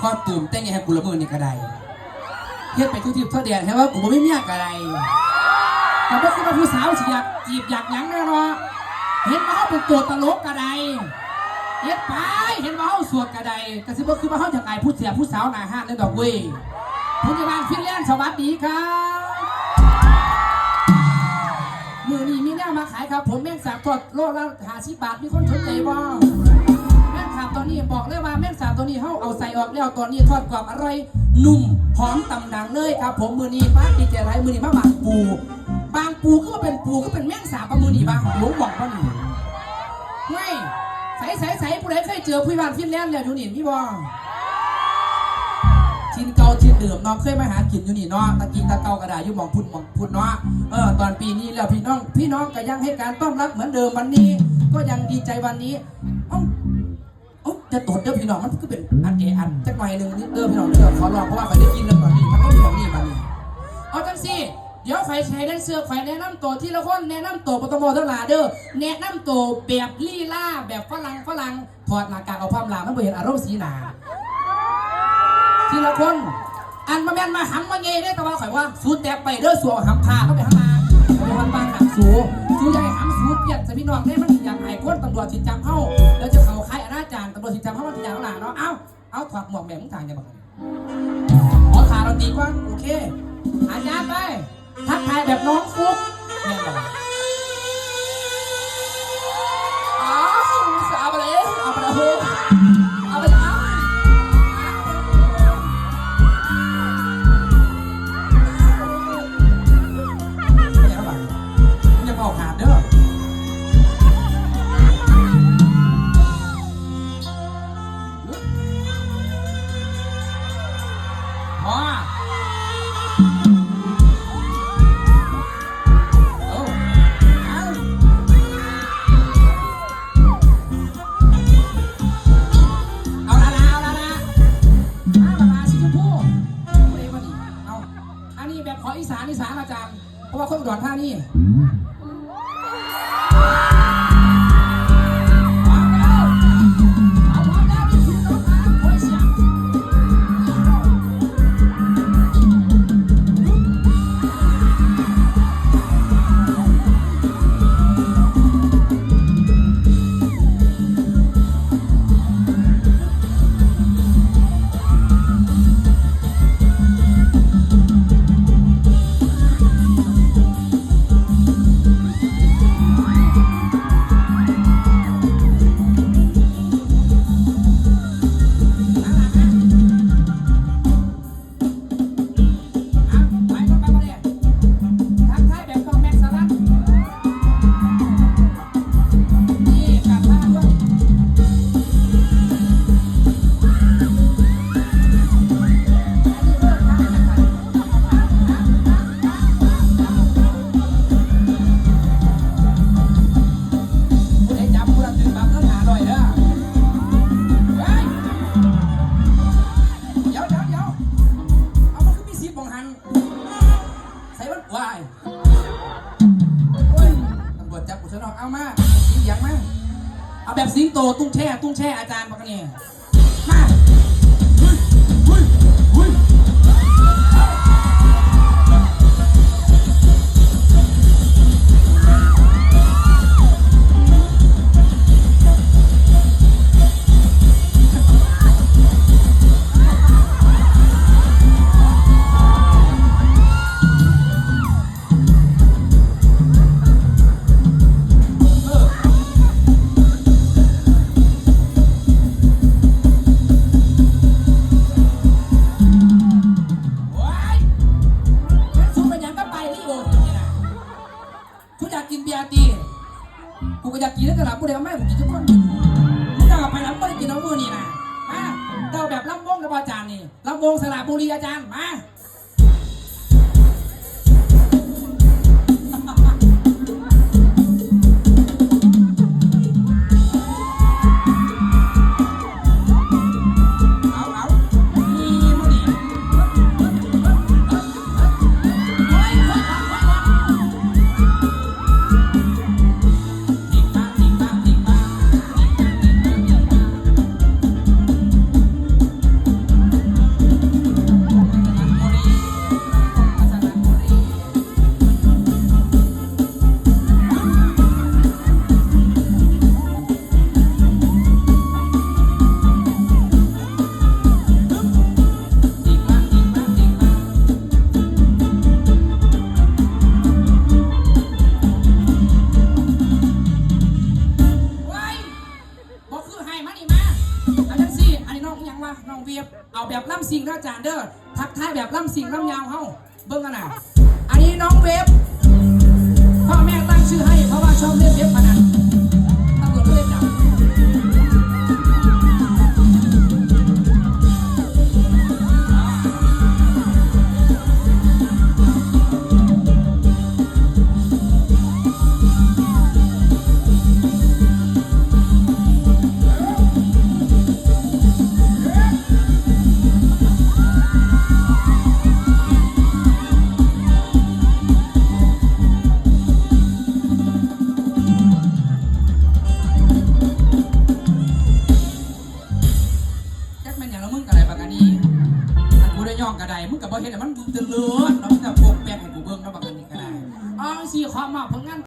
ข้อตื่มแต่งยังให้กูละมือนี่กระไดเฮ็ดไปทุกทีทั่วแดนให้ว่ากูไม่เมียกระไดแต่ว่าคือว่าผู้สาวสิอยากจีบอยากหยังแน่นาะเห็นว่าเขาเป็นตัวตลกกระไดเฮ็ดไปเห็นว่าเขาสวดกระไดก็สิบ่คือว่าเขาอยากไอ้ผู้เสียผู้สาวหน้าห้านเลยดอกเว้ยผู้จัดการฟินแลนด์สวัสดีครับมือนี้มีแนวมาขายครับ ผมแม่งสาบทอดโลละหาสิบบาทมีคนสนใจบ่แม่งาบตัวนี้บอกเลยว่าแม่งสาบตัวนี้เขาเอาใส่ออกแล้วตอนนี้ทอดกรอบอร่อยนุ่มหอมตำดังเลยครับ ผมมือนี้ป้าดีเจไรมือนี้มาบางปูบางปูก็เป็นปูก็เป็นแม่งสาบปะมือนี้บ้างหลวงบอกว่าหนูไม่ใส่ใส่ใส่ผู้ใดเคยเจอผู้บานฟินแลนด์แล้วอยู่นี่มีบ่ชินเก่าชินเดิมเน้องเคยมาหากินอยู่นี่เนาะตะกินตะเกากระดาษอยู่มองพุ่นมองพุ่นเนาะเออตอนปีนี้แล้วพี่น้องพี่น้องก็ยังให้การต้อนรับเหมือนเดิมวันนี้ ก็ยังดีใจวันนี้ จะตรวจเด้อพี่น้องมันก็เป็นอันเออันจักหน่อยหนึ่งนิดเด้อพี่น้องเด้อขอรองเพราะว่าไปได้กินแล้วก่อนนี่มันไม่มีของนี่มันนี่เอาจังสิเดี๋ยวไฟใช้ได้เสื้อไฟแนะนำตัวที่ละคนแนะนำตัวปตมทั้งหลายเด้อแนะนำตัวแบบลี่ล่าแบบฝรั่งฝรั่งถอดหน้ากากเอาความลามันบ่เห็นอารมณ์สีหนาทีละคนอันมาแม่นมาหำมาเงยได้แต่ว่าข่อยว่าสูดแตกไปเด้อสัวหำพาเข้าไปข้างหน้าไปวันบ้านหนักสูสูใหญ่หำสูดเกียดสพี่น้องได้มันอย่างไรคนตำรวจจิตจำเข้าแล้วจะ เอาเอาถอดหมวกแม่มึงทางยังไงขอขาเราตีกว้างโอเคอาจารย์ไป ทักทายแบบน้องฟุ๊กแม่บอก เพราะว่าคนอุดรท่านี่ วายโอ้ยตำรวจจับกูซะหน่อยเอามาสีอย่างมาเอาแบบสิงโตตุ้งแช่ตุ้งแช่อาจารย์ปากเนี่ย อยากกินเบียร์ตีกูก็อยากกินแล้วก็หลับกูเลยเอาแม่กูกินทุกคนมึงจะกลับไปแล้วมึงไม่ได้กินน้ำมือนี่นะมาเดาแบบลำวงกับอาจารย์นี่ลำวงสระบุรีอาจารย์มา ซิงค์อาจารย์เด้อทักทายแบบล่ำสิงล่ำยาวเฮาเบิ่งกันน่ะอันนี้น้องเวฟ เห็นแต่มันดูเตือนเลือดแล้วมึงกับโปกแปกให้กูเบิ่งแล้วปากกานีกระไดอ๋อสี่ขอมาผลงาน